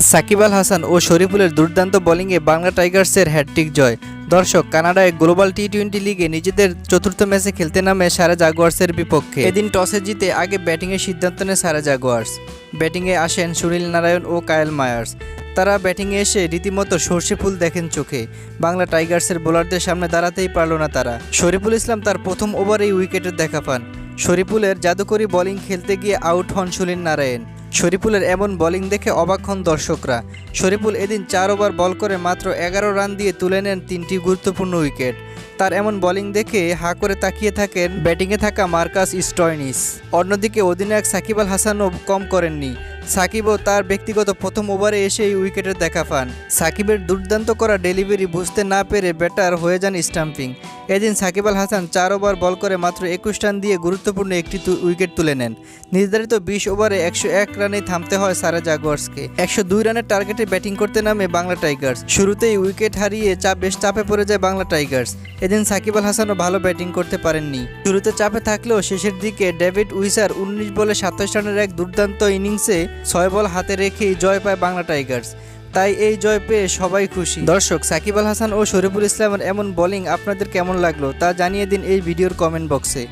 সাকিব আল হাসান ও শরীফুলের দুর্দান্ত বোলিংয়ে বাংলা টাইগার্সের হ্যাটট্রিক জয়। দর্শক, কানাডায় গ্লোবাল টি টোয়েন্টি লিগে নিজেদের চতুর্থ ম্যাচে খেলতে নামে সারা জাগোয়ার্সের বিপক্ষে। এদিন টসে জিতে আগে ব্যাটিংয়ের সিদ্ধান্ত নেয় সারা জাগুয়ার্স। ব্যাটিংয়ে আসেন সুনীল নারায়ণ ও কায়েল মায়ার্স। তারা ব্যাটিংয়ে এসে রীতিমতো সর্ষে ফুল দেখেন চোখে। বাংলা টাইগার্সের বোলারদের সামনে দাঁড়াতেই পারল না তারা। শরীফুল ইসলাম তার প্রথম ওভারেই উইকেটের দেখা পান। শরীফুলের জাদুকরি বোলিং খেলতে গিয়ে আউট হন সুনীল নারায়ণ। শরীফুলের এমন বোলিং দেখে অবাক হন দর্শকরা। শরীফুল এদিন চার ওভার বল করে মাত্র এগারো রান দিয়ে তুলে নেন তিনটি গুরুত্বপূর্ণ উইকেট। তার এমন বোলিং দেখে হা করে তাকিয়ে থাকেন ব্যাটিংয়ে থাকা মার্কাস স্টয়নিস। অন্যদিকে অধিনায়ক সাকিব আল হাসানও কম করেননি। সাকিবও তার ব্যক্তিগত প্রথম ওভারে এসে এই উইকেটের দেখা পান। সাকিবের দুর্দান্ত করা ডেলিভারি বুঝতে না পেরে ব্যাটার হয়ে যান স্টাম্পিং। এদিন সাকিব আল হাসান চার ওভার বল করে মাত্র একুশ রান দিয়ে গুরুত্বপূর্ণ একটি উইকেট তুলে নেন। নির্ধারিত বিশ ওভারে একশো এক রানে থামতে হয় সারা জাগুয়ার্সকে। একশো দুই রানের টার্গেটে ব্যাটিং করতে নামে বাংলা টাইগার্স। শুরুতেই উইকেট হারিয়ে চাপ বেশ চাপে পড়ে যায় বাংলা টাইগার্স। এদিন সাকিব আল হাসানও ভালো ব্যাটিং করতে পারেননি। শুরুতে চাপে থাকলেও শেষের দিকে ডেভিড উইসার উনিশ বলে সাতাশ রানের এক দুর্দান্ত ইনিংসে ছয় বল হাতে রেখেই জয় পায় বাংলা টাইগার্স। তাই এই জয় পেয়ে সবাই খুশি। দর্শক, সাকিব আল হাসান ও শরীফুল ইসলামের এমন বোলিং আপনাদের কেমন লাগল তা জানিয়ে দিন এই ভিডিওর কমেন্ট বক্সে